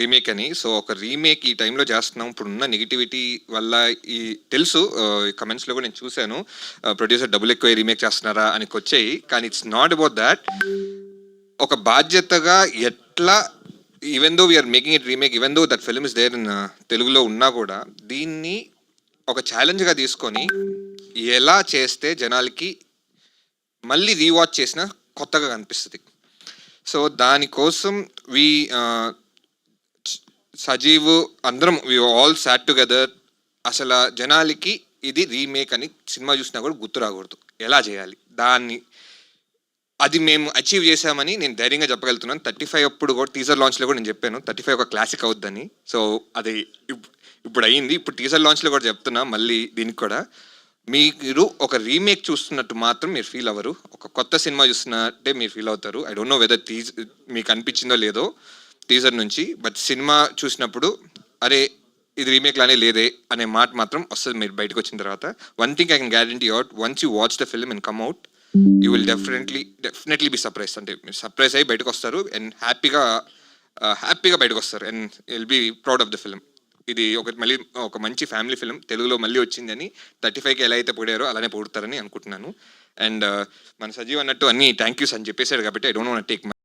Remake అని. So ఒక remake ఈ టైంలో చేస్తున్నాం. ఇప్పుడున్న నెగిటివిటీ వల్ల ఈ తెలుసు. Uh, కమెంట్స్లో కూడా నేను చూశాను. Uh, ప్రొడ్యూసర్ డబ్బులు ఎక్కువ రీమేక్ చేస్తున్నారా అని వచ్చాయి కానీ ఇట్స్ నాట్ అబౌట్ దాట్ ఒక బాధ్యతగా ఎట్లా even though we're making it remake even though that film is there in తెలుగులో ఉన్నా కూడా దీన్ని ఒక ఛాలెంజ్గా తీసుకొని ఎలా చేస్తే జనాలకి మళ్ళీ రీవాచ్ చేసిన కొత్తగా కనిపిస్తుంది. సో దానికోసం వి సజీవ్ అందరం వి ఆల్ సాట్ టుగెదర్ అసలు జనాలకి ఇది రీమేక్ అని సినిమా చూసినా కూడా గుర్తు రాకూడదు. ఎలా చేయాలి? దాన్ని అది మేము అచీవ్ చేశామని నేను ధైర్యంగా చెప్పగలుగుతున్నాను. థర్టీ ఫైవ్ అప్పుడు కూడా టీజర్ లాంచ్లో కూడా నేను చెప్పాను. థర్టీ ఫైవ్ ఒక క్లాసిక్ అవుద్దని. సో అది ఇప్పుడు అయ్యింది ఇప్పుడు టీజర్ లాంచ్లో కూడా చెప్తున్నా మళ్ళీ దీనికి కూడా. మీరు ఒక రీమేక్ చూస్తున్నట్టు మాత్రం మీరు ఫీల్ అవ్వరు. ఒక కొత్త సినిమా చూస్తున్నట్టే మీరు ఫీల్ అవుతారు. I don't know whether this మీకు అనిపించిందో లేదో. టీజర్ నుంచి బట్ సినిమా చూసినప్పుడు అరే ఇది రీమేక్ లానే లేదే అనే మాట మాత్రం వస్తుంది మీరు బయటకు వచ్చిన తర్వాత one thing I can guarantee out once you watch the film and come out you will definitely definitely be surprise అంటే మీరు సర్ప్రైజ్ అయ్యి బయటకు వస్తారు అండ్ హ్యాపీగా హ్యాపీగా బయటకు వస్తారు and will be proud of the film ఇది ఒక మళ్ళీ ఒక మంచి ఫ్యామిలీ ఫిల్మ్ తెలుగులో మళ్ళీ వచ్చిందని థర్టీ ఫైవ్కి ఎలా అయితే పొడారో అలానే పొడుతారని అనుకుంటున్నాను. అండ్ మన సజీవ్ అన్నట్టు అన్ని థ్యాంక్ యూస్ అని చెప్పేశాడు కాబట్టి ఐ డోంట్ వాంట్ టేక్